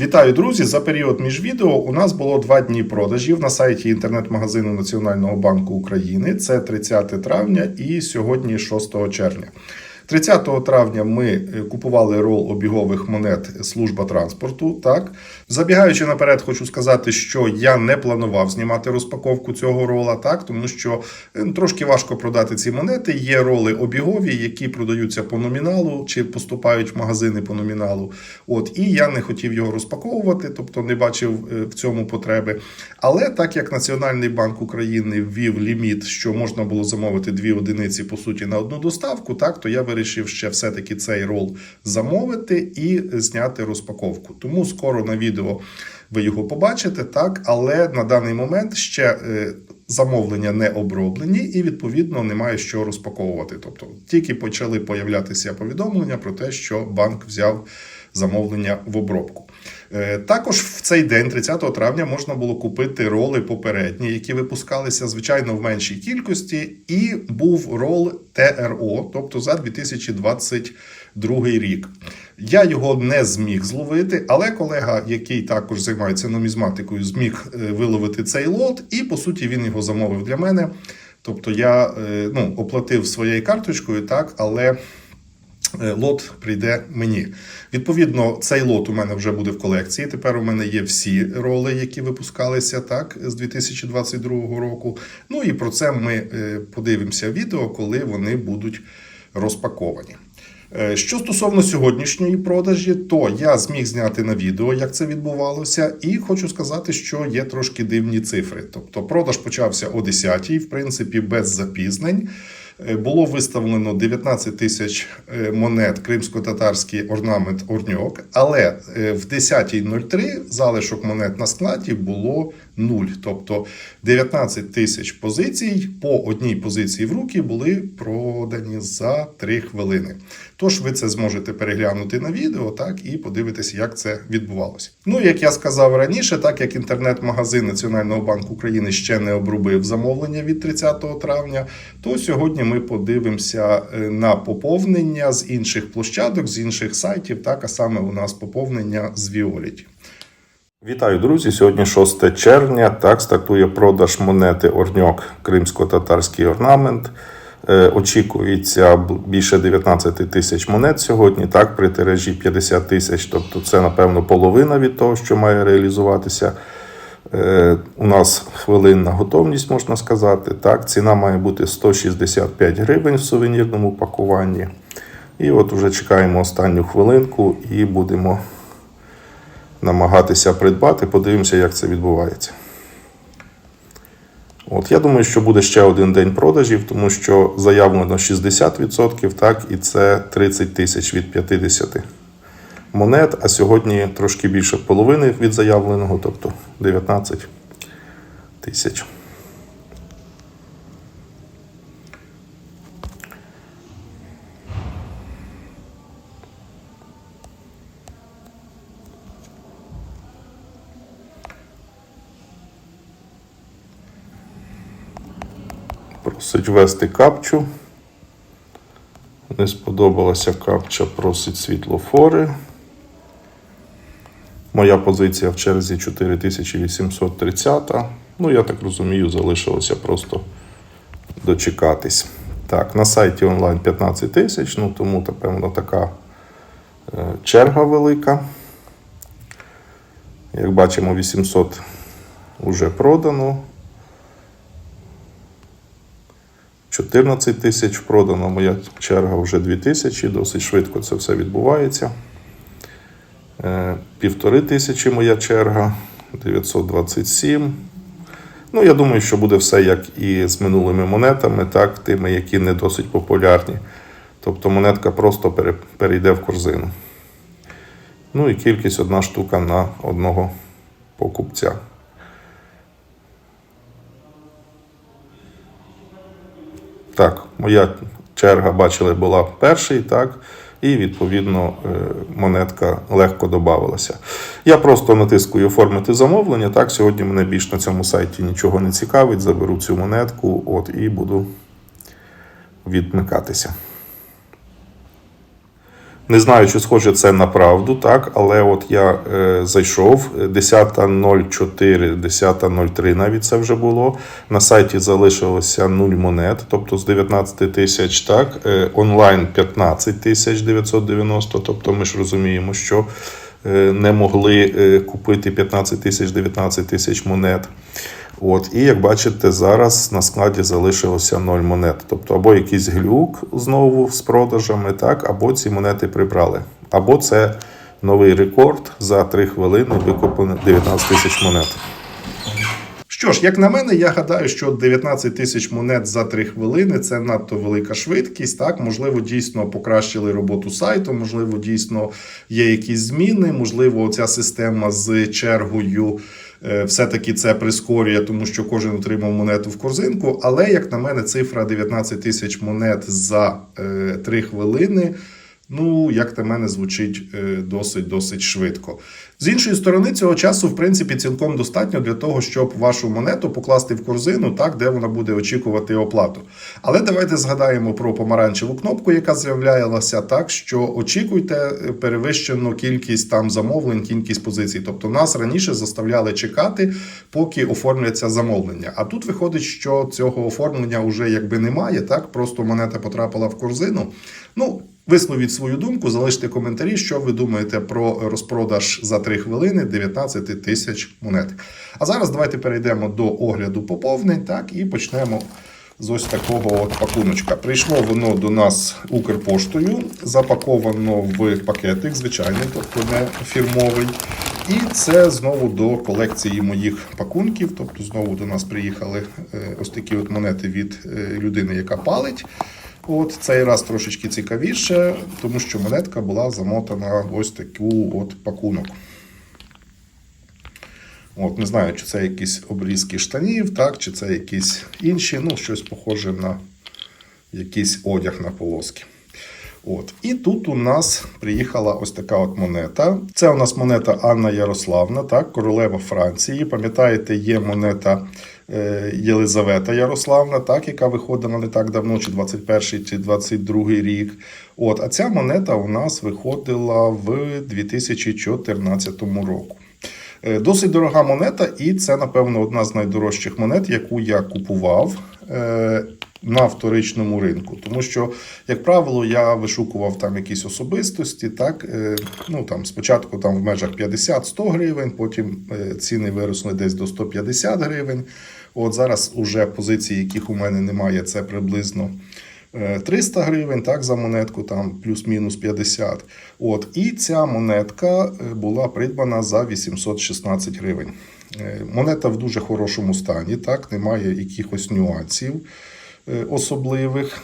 Вітаю, друзі! За період між відео у нас було два дні продажів на сайті інтернет-магазину Національного банку України. Це 30 травня і сьогодні 6 червня. 30 травня ми е, купували рол обігових монет служба транспорту. Так, забігаючи наперед, хочу сказати, що я не планував знімати розпаковку цього рола, так тому що е, трошки важко продати ці монети. Є роли обігові, які продаються по номіналу чи поступають в магазини по номіналу. От і я не хотів його розпаковувати, тобто не бачив е, в цьому потреби. Але так як Національний банк України ввів ліміт, що можна було замовити дві одиниці по суті на одну доставку, так то я вирішив ще все-таки цей рол замовити і зняти розпаковку. Тому скоро на відео ви його побачите, так, але на даний момент ще. е, Замовлення не оброблені і відповідно немає що розпаковувати. Тобто тільки почали появлятися повідомлення про те, що банк взяв замовлення в обробку. Е, Також в цей день, 30 травня, можна було купити роли попередні, які випускалися звичайно в меншій кількості, і був рол ТРО, тобто за 2022 рік. Я його не зміг зловити, але колега, який також займається нумізматикою, зміг е, виловити цей лот, і по суті він його замовив для мене. Тобто я е, ну, оплатив своєю карточкою, так, але лот прийде мені. Відповідно, цей лот у мене вже буде в колекції. Тепер у мене є всі роли, які випускалися так з 2022 року. Ну і про це ми е, подивимося відео, коли вони будуть розпаковані. Е, Що стосовно сьогоднішньої продажі, то я зміг зняти на відео, як це відбувалося, і хочу сказати, що є трошки дивні цифри. Тобто продаж почався о 10-й, в принципі, без запізнень. Е, Було виставлено 19 тисяч е, монет кримсько-татарський орнамент Орньок, але е, в 10.03 залишок монет на складі було 0. Тобто 19 тисяч позицій по одній позиції в руки були продані за 3 хвилини. Тож ви це зможете переглянути на відео, так і подивитися, як це відбувалося. Ну, як я сказав раніше, так як інтернет-магазин Національного банку України ще не обробив замовлення від 30 травня, то сьогодні ми подивимося е, на поповнення з інших площадок, з інших сайтів, так а саме у нас поповнення з Віоліті. Вітаю, друзі! Сьогодні 6 червня. Так стартує продаж монети Орньок Кримсько-татарський орнамент. Е, Очікується більше 19 тисяч монет сьогодні, так, при тиражі 50 тисяч. Тобто це, напевно, половина від того, що має реалізуватися. Е, У нас хвилинна готовність, можна сказати. Так, ціна має бути 165 гривень в сувенірному пакуванні. І от вже чекаємо останню хвилинку і будемо намагатися придбати. Подивимося, як це відбувається. От, я думаю, що буде ще один день продажів, тому що заявлено 60%, так, і це 30 тисяч від 50 монет, а сьогодні трошки більше половини від заявленого, тобто 19 тисяч. Просить ввести капчу. Не сподобалася капча, просить світлофори. Моя позиція в черзі 4830. Ну, я так розумію, залишилося просто дочекатись. Так, на сайті онлайн 15 тисяч, ну тому, напевно, така е, черга велика. Як бачимо, 800 вже продано. 14 тисяч продано, моя черга вже 2 тисячі, досить швидко це все відбувається. Е, Півтори тисячі моя черга, 927. Ну, я думаю, що буде все як і з минулими монетами, так, тими, які не досить популярні. Тобто монетка просто перейде в корзину. Ну і кількість одна штука на одного покупця. Так, моя черга, бачили, була перший, так, і відповідно е, монетка легко додавалася. Я просто натискую оформити замовлення. Так, сьогодні мене більш на цьому сайті нічого не цікавить. Заберу цю монетку от, і буду відмикатися. Не знаю, чи схоже це на правду, так, але от я е, зайшов 10.04, 10.03 навіть це вже було. На сайті залишилося 0 монет, тобто з 19 тисяч, так, е, онлайн 15 тисяч 990, тобто ми ж розуміємо, що е, не могли е, купити 15 тисяч 19 тисяч монет. От, і як бачите, зараз на складі залишилося 0 монет. Тобто або якийсь глюк знову з продажами, так, або ці монети прибрали. Або це новий рекорд за 3 хвилини викуплено 19 тисяч монет. Що ж, як на мене, я гадаю, що 19 тисяч монет за 3 хвилини це надто велика швидкість. Так, можливо, дійсно покращили роботу сайту, можливо, дійсно є якісь зміни. Можливо, ця система з чергою все-таки це прискорює, тому що кожен отримав монету в корзинку. Але, як на мене, цифра 19 тисяч монет за 3 хвилини. Ну, як на мене, звучить е, досить досить швидко. З іншої сторони, цього часу, в принципі, цілком достатньо для того, щоб вашу монету покласти в корзину, так, де вона буде очікувати оплату. Але давайте згадаємо про помаранчеву кнопку, яка з'являлася, так що очікуйте е, перевищену кількість там замовлень, кількість позицій. Тобто нас раніше заставляли чекати, поки оформляться замовлення. А тут виходить, що цього оформлення вже якби немає, так просто монета потрапила в корзину. Ну, Висловіть свою думку, залиште коментарі, що ви думаєте про розпродаж за 3 хвилини 19 тисяч монет. А зараз давайте перейдемо до огляду поповнень, так, і почнемо з ось такого от пакуночка. Прийшло воно до нас Укрпоштою, запаковано в пакетик, звичайний, тобто не фірмовий. І це знову до колекції моїх пакунків. Тобто, знову до нас приїхали е, ось такі от монети від е, людини, яка палить. От цей раз трошечки цікавіше, тому що монетка була замотана ось таку от пакунок. От, Не знаю, чи це якісь обрізки штанів, так, чи це якісь інші, ну, щось похоже на якийсь одяг на полоски. От. І тут у нас приїхала ось така от монета. Це у нас монета Анна Ярославна, так, королева Франції. Пам'ятаєте, є монета Єлизавета Ярославна, так, яка виходила не так давно, чи 21 чи 22 рік. От, а ця монета у нас виходила в 2014 року. Е, Досить дорога монета, і це, напевно, одна з найдорожчих монет, яку я купував е, на вторичному ринку. Тому що, як правило, я вишукував там якісь особистості. Так, е, ну там спочатку там в межах 50-100 гривень, потім е, ціни виросли десь до 150 гривень. От зараз уже позиції, яких у мене немає, це приблизно. е, 300 гривень так, за монетку, там плюс-мінус 50. От, і ця монетка е, була придбана за 816 гривень. Е, Монета в дуже хорошому стані, так, немає якихось нюансів е, особливих.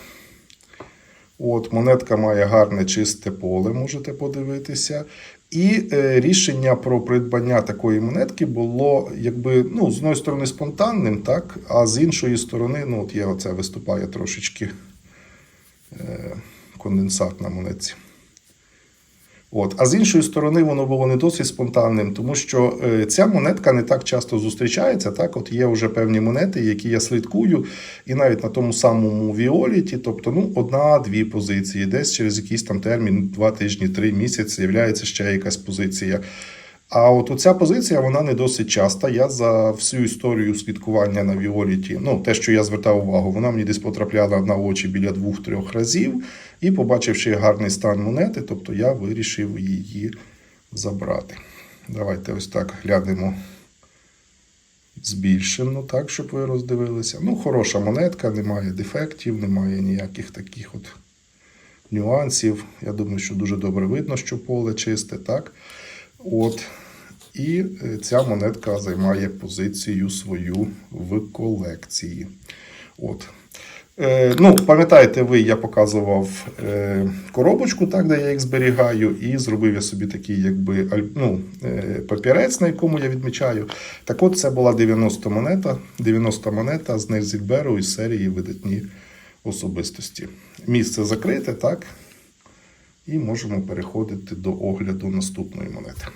От, монетка має гарне чисте поле, можете подивитися. І е, рішення про придбання такої монетки було, якби, ну, з одної сторони, спонтанним, так, а з іншої сторони, ну, от є оце виступає трошечки е, конденсат на монетці. От. А з іншої сторони, воно було не досить спонтанним, тому що е, ця монетка не так часто зустрічається. Так, от є вже певні монети, які я слідкую, і навіть на тому самому Віоліті, тобто ну, одна-дві позиції, десь через якийсь там термін, два тижні, три місяці, з'являється ще якась позиція. А от оця позиція вона не досить часта. Я за всю історію слідкування на Віоліті, ну те, що я звертав увагу, вона мені десь потрапляла на очі біля двох-трьох разів. І побачивши гарний стан монети, тобто я вирішив її забрати. Давайте ось так глянемо збільшено, так, щоб ви роздивилися. Ну, хороша монетка, немає дефектів, немає ніяких таких от нюансів. Я думаю, що дуже добре видно, що поле чисте, так. От. І е, ця монетка займає позицію свою в колекції. От. Е, ну, пам'ятаєте ви, я показував е, коробочку, так, де я їх зберігаю, і зробив я собі такий якби, аль- ну, е, папірець, на якому я відмічаю. Так от це була 90 монета, 90 монета з Нельзікберу із серії видатні особистості. Місце закрите, так? І можемо переходити до огляду наступної монети.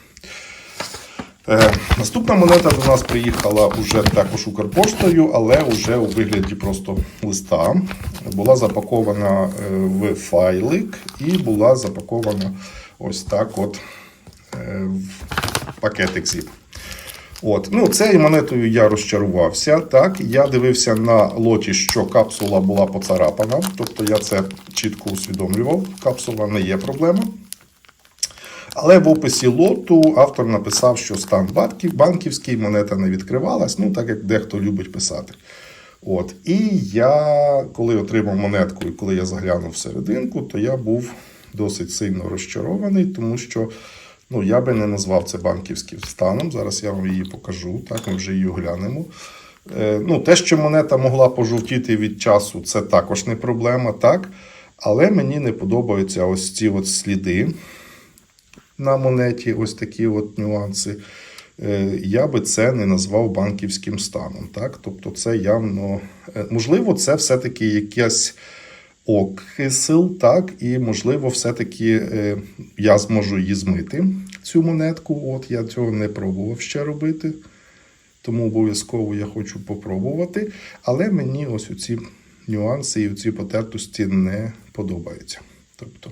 Е, наступна монета до нас приїхала уже також Укрпоштою, але вже у вигляді просто листа. Була запакована е, в файлик і була запакована ось так от е, в пакетик зіп. От, ну, цією монетою я розчарувався. Так, я дивився на лоті, що капсула була поцарапана. Тобто я це чітко усвідомлював. Капсула не є проблема. Але в описі лоту автор написав, що стан банківський, монета не відкривалась, ну так як дехто любить писати. От. І я, коли отримав монетку і коли я заглянув всерединку, то я був досить сильно розчарований, тому що ну, я би не назвав це банківським станом. Зараз я вам її покажу, так, ми вже її оглянемо. Е, ну, те, що монета могла пожовтіти від часу, це також не проблема, так. Але мені не подобаються ось ці от сліди на монеті, ось такі от нюанси. Е, Я би це не назвав банківським станом. Так? Тобто, це явно, е, можливо, це все-таки якась окисел, так, і можливо, все-таки е, я зможу її змити, цю монетку. От я цього не пробував ще робити. Тому обов'язково я хочу попробувати. Але мені ось оці нюанси і оці потертості не подобаються. Тобто,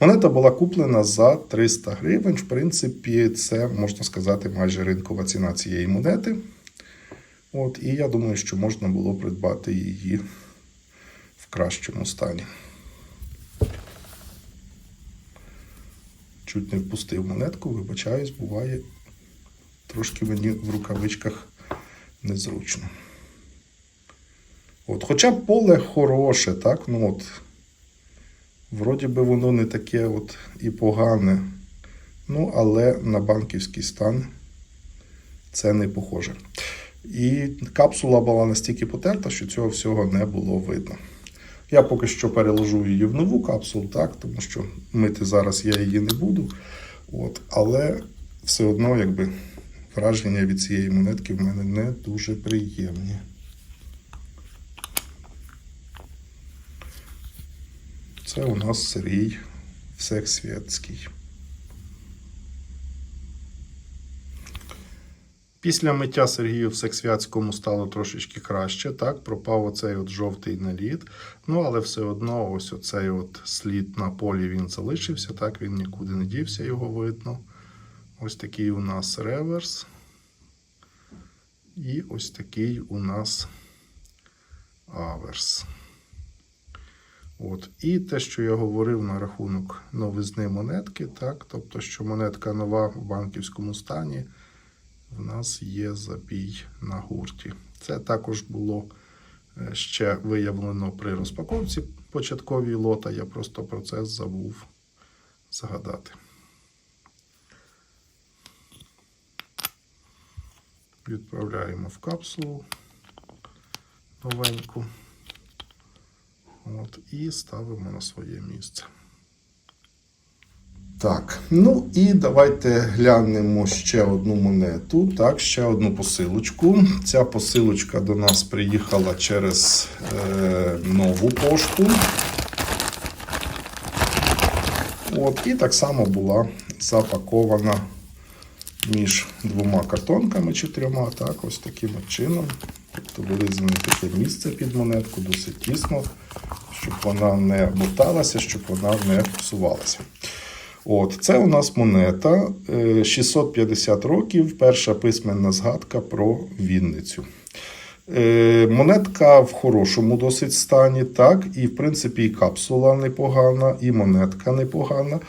монета була куплена за 300 гривень. В принципі, це можна сказати майже ринкова ціна цієї монети. От, і я думаю, що можна було придбати її кращому стані. Чуть не впустив монетку, вибачаюсь, буває трошки мені в рукавичках незручно. От, хоча поле хороше, так? Ну от, вроді би воно не таке от і погане. Ну, але на банківський стан це не похоже. І капсула була настільки потерта, що цього всього не було видно. Я поки що переложу її в нову капсулу, так, тому що мити зараз я її не буду. От, але все одно, якби враження від цієї монетки в мене не дуже приємні. Це у нас Сергій Всесвітський. Після миття Сергію Всесвятському стало трошечки краще, так, пропав оцей от жовтий наліт. Ну, але все одно ось оцей от слід на полі він залишився, так, він нікуди не дівся, його видно. Ось такий у нас реверс. І ось такий у нас аверс. От. І те, що я говорив на рахунок новизни монетки, так, тобто, що монетка нова в банківському стані, в нас є забій на гурті. Це також було е, ще виявлено при розпаковці початковій лота. Я просто про це забув згадати. Відправляємо в капсулу новеньку. От, і ставимо на своє місце. Так, ну і давайте глянемо ще одну монету. Так, ще одну посилочку. Ця посилочка до нас приїхала через е, нову пошту. От, і так само була запакована між двома картонками чи трьома. Так, ось таким чином. Тобто вирізане таке місце під монетку, досить тісно, щоб вона не моталася, щоб вона не псувалася. От, Це у нас монета е, 650 років, перша письменна згадка про Вінницю. Е, Монетка в хорошому досить стані, так, і в принципі і капсула непогана, і монетка непогана.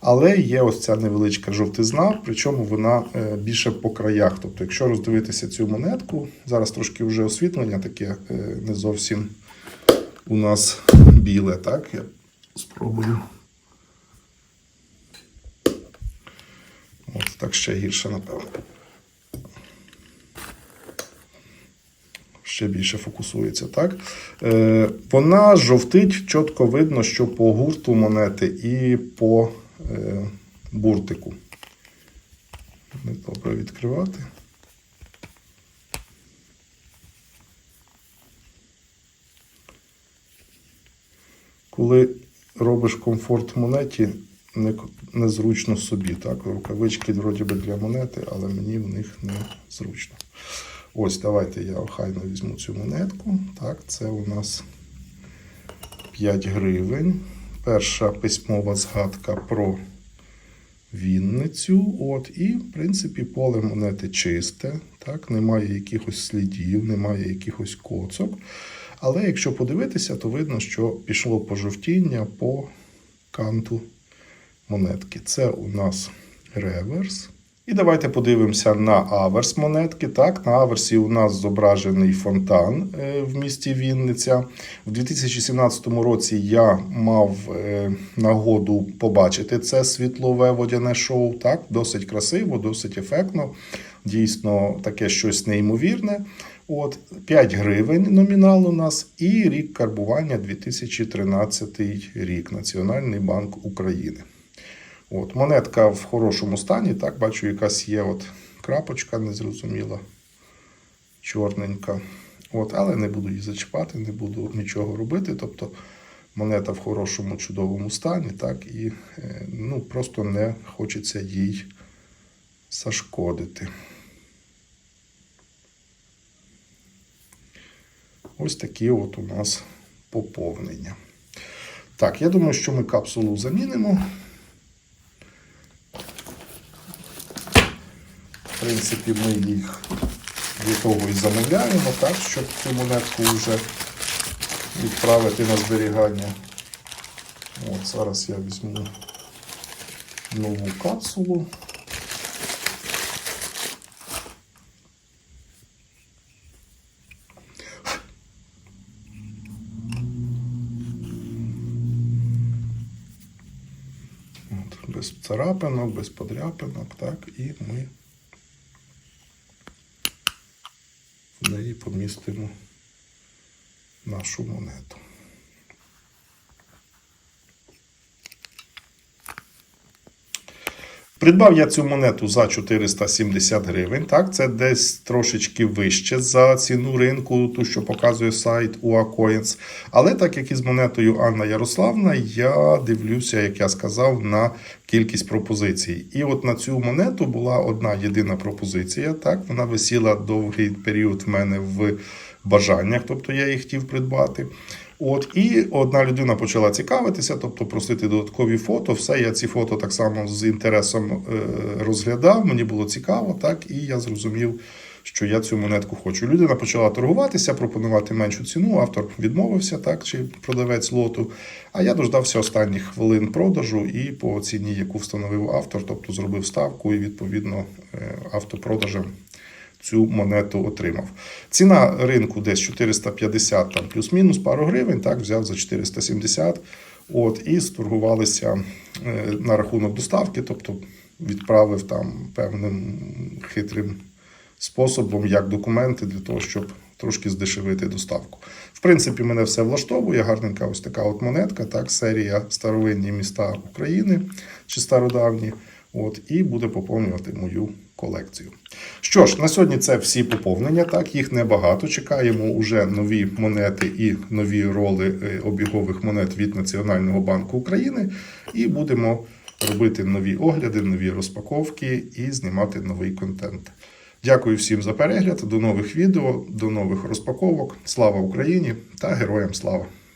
Але є ось ця невеличка жовтизна, причому вона е, більше по краях. Тобто, якщо роздивитися цю монетку, зараз трошки вже освітлення таке е, не зовсім у нас біле. Так, я спробую. От так ще гірше, напевно. Ще більше фокусується, так? Е, вона жовтить, чітко видно, що по гурту монети і по е, буртику. Не добре відкривати. Коли робиш комфорт монеті, не, незручно собі. Так? Рукавички вроді би для монети, але мені в них не зручно. Ось, давайте я охайно візьму цю монетку. Так, це у нас 5 гривень. Перша письмова згадка про Вінницю. От, і, в принципі, поле монети чисте, так, немає якихось слідів, немає якихось коцок. Але якщо подивитися, то видно, що пішло пожовтіння по канту монетки. Це у нас реверс. І давайте подивимося на аверс монетки. Так, на аверсі у нас зображений фонтан е, в місті Вінниця. В 2017 році я мав е, нагоду побачити це світлове водяне шоу. Так, досить красиво, досить ефектно. Дійсно, таке щось неймовірне. От 5 гривень номінал у нас і рік карбування 2013 рік Національний банк України. От, монетка в хорошому стані, так, бачу, якась є от крапочка незрозуміла, чорненька. От, але не буду її зачіпати, не буду нічого робити. Тобто монета в хорошому, чудовому стані, так, і е, ну, просто не хочеться їй зашкодити. Ось такі от у нас поповнення. Так, я думаю, що ми капсулу замінимо. Принципі, ми їх для того і замовляємо, так, щоб цю монетку вже відправити на зберігання. От зараз я візьму нову капсулу. Без царапинок, без подряпинок, так, і ми неї помістимо нашу монету. Придбав я цю монету за 470 гривень. Так, це десь трошечки вище за ціну ринку, ту, що показує сайт UACoins. Але так як із монетою Анна Ярославна, я дивлюся, як я сказав, на кількість пропозицій. І от на цю монету була одна єдина пропозиція. Так, вона висіла довгий період в мене в бажаннях, тобто я її хотів придбати. От і одна людина почала цікавитися, тобто просити додаткові фото. Все, я ці фото так само з інтересом е, розглядав. Мені було цікаво, так і я зрозумів, що я цю монетку хочу. Людина почала торгуватися, пропонувати меншу ціну. Автор відмовився, так чи продавець лоту. А я дождався останніх хвилин продажу і по ціні, яку встановив автор, тобто зробив ставку, і відповідно е, автопродажем цю монету отримав. Ціна ринку десь 450 там плюс-мінус пару гривень, так, взяв за 470. От, і сторгувалися е, на рахунок доставки, тобто відправив там певним хитрим способом, як документи, для того, щоб трошки здешевити доставку. В принципі, мене все влаштовує. Гарненька ось така от монетка, так, серія старовинні міста України чи стародавні. От, і буде поповнювати мою колекцію. Що ж, на сьогодні це всі поповнення. Так, їх небагато. Чекаємо уже нові монети і нові роли е, обігових монет від Національного банку України. І будемо робити нові огляди, нові розпаковки і знімати новий контент. Дякую всім за перегляд. До нових відео, до нових розпаковок. Слава Україні та героям слава!